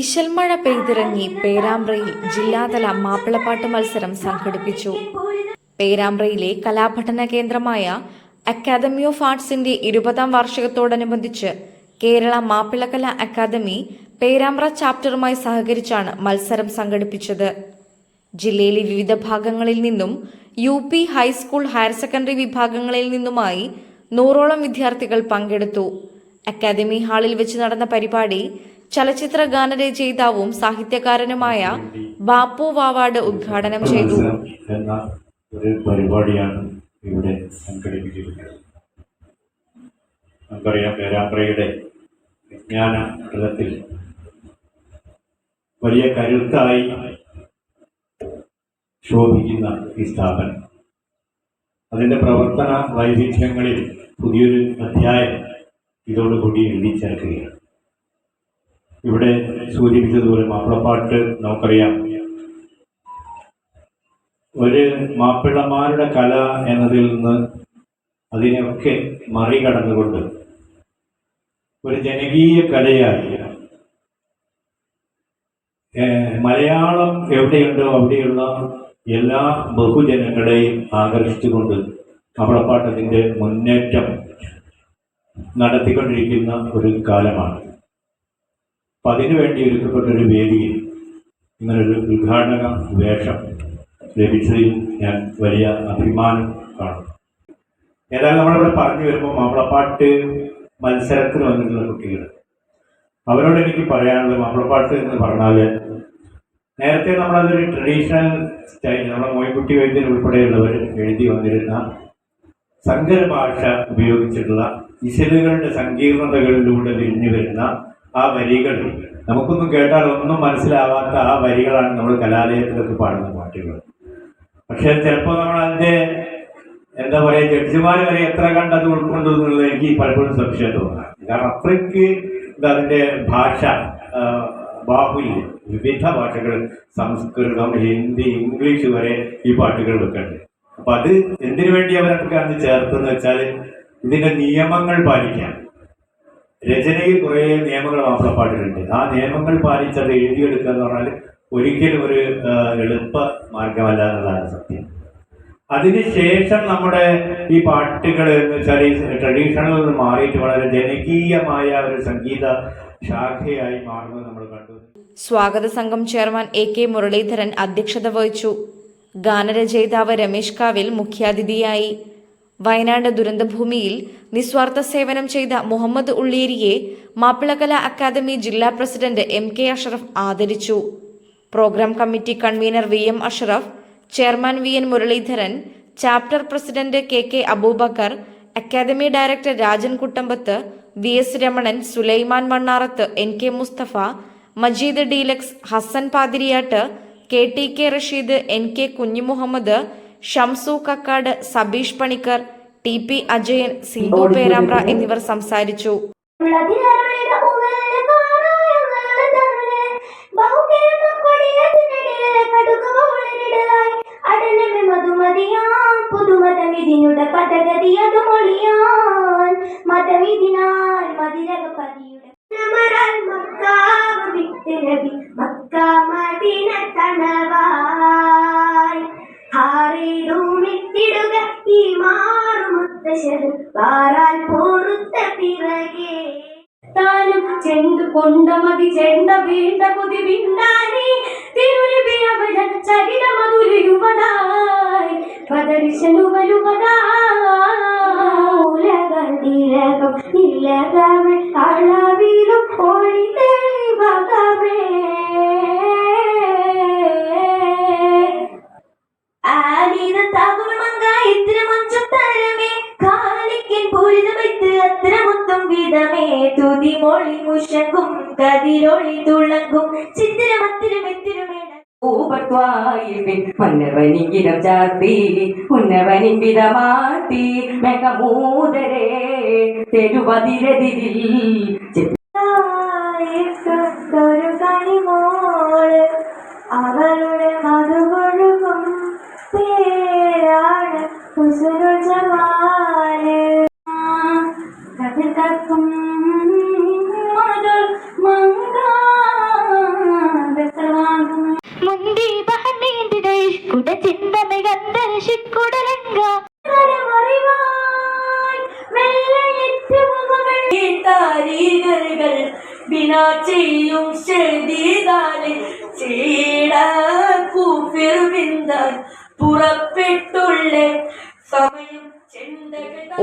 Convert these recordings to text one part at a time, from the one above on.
ഇശൽമഴ പെയ്തിറങ്ങി പേരാമ്പ്രയിൽ ജില്ലാതല മാപ്പിളപ്പാട്ട് മത്സരം സംഘടിപ്പിച്ചു. പേരാമ്പ്രയിലെ കലാപഠന കേന്ദ്രമായ അക്കാദമി ഓഫ് ആർട്സിന്റെ ഇരുപതാം വാർഷികത്തോടനുബന്ധിച്ച് കേരള മാപ്പിളകല അക്കാദമി പേരാമ്പ്ര ചാപ്റ്ററുമായി സഹകരിച്ചാണ് മത്സരം സംഘടിപ്പിച്ചത്. ജില്ലയിലെ വിവിധ ഭാഗങ്ങളിൽ നിന്നും U P high school higher secondary വിഭാഗങ്ങളിൽ നിന്നുമായി നൂറോളം വിദ്യാർത്ഥികൾ പങ്കെടുത്തു. അക്കാദമി ഹാളിൽ വെച്ച് നടന്ന പരിപാടി ചലച്ചിത്ര ഗാനരചയിതാവും സാഹിത്യകാരനുമായ ബാപ്പു വാവാട് ഉദ്ഘാടനം ചെയ്തു. എന്ന ഒരു പരിപാടിയാണ് ഇവിടെ സംഘടിപ്പിച്ചിരിക്കുന്നത്. നമുക്കറിയാം പേരാമ്പ്രയുടെ വിജ്ഞാന തലത്തിൽ വലിയ കരുത്തായി ശോഭിക്കുന്ന ഈ സ്ഥാപനം. അതിന്റെ പ്രവർത്തന വൈവിധ്യങ്ങളിൽ പുതിയൊരു അധ്യായം ഇതോടുകൂടി എഴുതി ചേർക്കുകയാണ് ഇവിടെ സൂചിപ്പിച്ചതുപോലെ മാപ്പിളപ്പാട്ട് നമുക്കറിയാം. ഒരു മാപ്പിളമാരുടെ കല എന്നതിൽ നിന്ന് അതിനെയൊക്കെ മറികടന്നുകൊണ്ട് ഒരു ജനകീയ കലയായി. മലയാളം എവിടെയുണ്ടോ അവിടെയുള്ള എല്ലാ ബഹുജനങ്ങളെയും ആകർഷിച്ചുകൊണ്ട് മാപ്പിളപ്പാട്ടത്തിന്റെ മുന്നേറ്റം നടത്തിക്കൊണ്ടിരിക്കുന്ന ഒരു കാലമാണ്. അപ്പം അതിനുവേണ്ടി ഒരുക്കപ്പെട്ട ഒരു വേദിയിൽ ഇങ്ങനൊരു ഉദ്ഘാടന വേഷം ലഭിച്ചതിൽ ഞാൻ വലിയ അഭിമാനം കാണുന്നു. ഏതായാലും നമ്മളിവിടെ പറഞ്ഞു വരുമ്പോൾ മാപ്പിളപ്പാട്ട് മത്സരത്തിന് വന്നിട്ടുള്ള കുട്ടികൾ. അവരോട് എനിക്ക് പറയാനുള്ളത് മാപ്പിളപ്പാട്ട് എന്ന് പറഞ്ഞാൽ നേരത്തെ നമ്മളതൊരു ട്രഡീഷണൽ സ്റ്റൈൽ നമ്മുടെ മോയ്ക്കുട്ടി വൈദ്യൻ ഉൾപ്പെടെയുള്ളവർ എഴുതി വന്നിരുന്ന സങ്കര ഭാഷ ഉപയോഗിച്ചിട്ടുള്ള ഇശലുകളുടെ സങ്കീർണതകളിലൂടെ വിരിഞ്ഞു വരുന്ന ആ വരികൾ. നമുക്കൊന്നും കേട്ടാൽ ഒന്നും മനസ്സിലാവാത്ത ആ വരികളാണ് നമ്മൾ കലാലയത്തിലൊക്കെ പാടുന്ന പാട്ടുകൾ. പക്ഷെ ചിലപ്പോൾ നമ്മൾ അതിന്റെ എന്താ പറയുക ജഡ്ജിമാർ വരെ എത്ര കണ്ട് അത് ഉൾക്കൊണ്ടു എന്നുള്ളത് എനിക്ക് പലപ്പോഴും സംശയം തോന്നാം കാരണം അത്രയ്ക്ക് അതിന്റെ ഭാഷ ബാഹുല്യം വിവിധ ഭാഷകൾ സംസ്കൃതം ഹിന്ദി ഇംഗ്ലീഷ് വരെ ഈ പാട്ടുകൾ ഉണ്ട് അപ്പൊ അത് എന്തിനു വേണ്ടി അവരൊക്കെ അന്ന് ചേർത്തെന്ന് വെച്ചാൽ ഇതിന്റെ നിയമങ്ങൾ പാലിക്കാൻ. രചനയിൽ കുറേ നിയമങ്ങൾ മാപ്പിളപ്പാട്ടിലുണ്ട് ആ നിയമങ്ങൾ പാലിച്ചത് എഴുതിയെടുക്കുക എന്ന് പറഞ്ഞാൽ ഒരിക്കലും ഒരു എളുപ്പ മാർഗമല്ല എന്നതാണ് സത്യം. അതിനുശേഷം നമ്മുടെ ഈ പാട്ടുകൾ എന്ന് വെച്ചാൽ ഈ ട്രഡീഷണൽ നിന്ന് മാറിയിട്ട് വളരെ ജനകീയമായ ഒരു സംഗീത ശാഖയായി മാറുന്നത് നമ്മൾ കണ്ടു. സ്വാഗത സംഘം ചെയർമാൻ എ കെ മുരളീധരൻ അധ്യക്ഷത വഹിച്ചു. ഗാനരചയിതാവ് രമേശ് കാവിൽ മുഖ്യാതിഥിയായി. വയനാട് ദുരന്തഭൂമിയിൽ നിസ്വാർത്ഥ സേവനം ചെയ്ത മുഹമ്മദ് ഉള്ളേരിയെ മാപ്പിളകല അക്കാദമി ജില്ലാ പ്രസിഡന്റ് എം കെ അഷറഫ് ആദരിച്ചു. Programme committee convener V M Ashraf chairman V N Muraleedharan chapter president K K Abubakar academy director Rajan Kuttambath V S Ramanan Sulaiman Mannarath N K Mustafa Majeed deluxe Hasan Pathiriyat K T K Rasheed N K Kunjimuhammad Shamsu Kakkad Sabeesh Panicker T P Ajayan Sindhu Perambra എന്നിവർ സംസാരിച്ചു. പുതുമതമിതിനുടെ പദഗതിയതു മൊഴിയാൻ മതമിതിനാൽ മതിരകപതിയുടെ നമരാൽ macaw വിട്ട് നബി Mecca Medina തണവായി മാറുമുത്തശ്ശത് വാറാൽ പൊറുത്ത പിറകെ. താനും ചെണ്ടു കൊണ്ട മതി ചെണ്ട വീണ്ട കുതി വിണ്ടാനി. തിരുലിപി അവിടെ ചരിത മധുര യുവതായി പദരിശനു വലുവതാലകം നിലകമേ അളവിലും ഒളി അത്തരമൊത്തും വിധമേ തുതി മൊഴി മുഷങ്കും കതിരൊളി തുളങ്കും ചിത്തിരമത്തിരുമെത്തിരുമേട ൂപത്വായിപ്പിൻ പൊന്നവനിങ്കിലം ചാർത്തി ഉന്നവനിൻ വിധമാട്ടി തെരുവതിരതിരിൽ ഒരു കണിമോൾ അവളുടെ മധുകൊഴുകും പേരാണ് ഹുസ്നുൽ കുട ചിന്തമിക കുടലങ്ക താരീകരുകൾ ചെയ്യും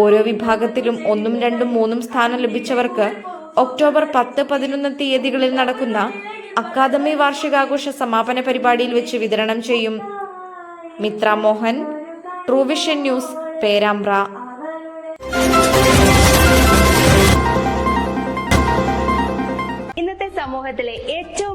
ഓരോ വിഭാഗത്തിലും ഒന്നും രണ്ടും മൂന്നും സ്ഥാനം ലഭിച്ചവർക്ക് ഒക്ടോബർ പത്ത് പതിനൊന്ന് തീയതികളിൽ നടക്കുന്ന അക്കാദമി വാർഷികാഘോഷ സമാപന പരിപാടിയിൽ വെച്ച് വിതരണം ചെയ്യും മിത്ര മോഹൻ ട്രൂവിഷൻ ന്യൂസ് പേരാമ്പ്ര. ഇന്നത്തെ സമൂഹത്തിലെ ഏറ്റവും